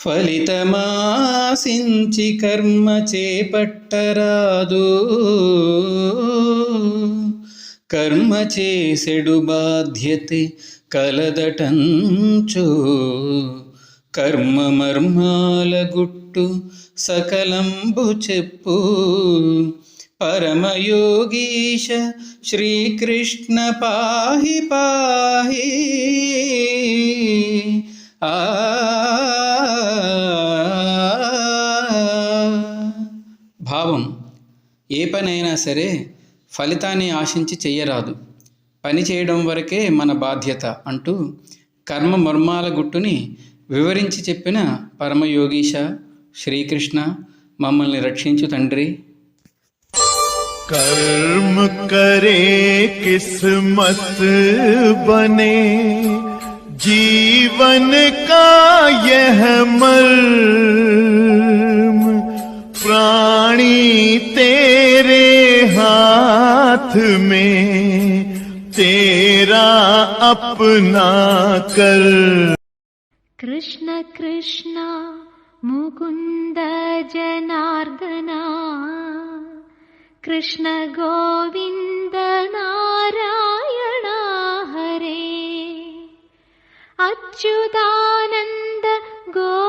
ఫలితమాసించి కర్మ చేపట్టరాదు. కర్మ చేసెడు బాధ్యతే కలదటంచు. కర్మ మర్మాల గుట్టు సకలంబు చెప్పు. పరమయోగీశ శ్రీకృష్ణ పాహి పాహి. ఆ ఏ పనైనా సరే ఫలితాన్ని ఆశించి చెయ్యరాదు పని చేయడం వరకే మన బాధ్యత అంటూ కర్మ మర్మాల గుట్టుని వివరించి చెప్పిన పరమయోగీశ శ్రీకృష్ణ మమ్మల్ని రక్షించు తండ్రి कर्म करे किस्मत बने जीवन का प्राणी तेरे हाथ में तेरा अपना कर कृष्ण कृष्ण मुकुन्द जनार्दना कृष्ण गोविन्द नारायण हरे अच्युतानन्द गोविन्द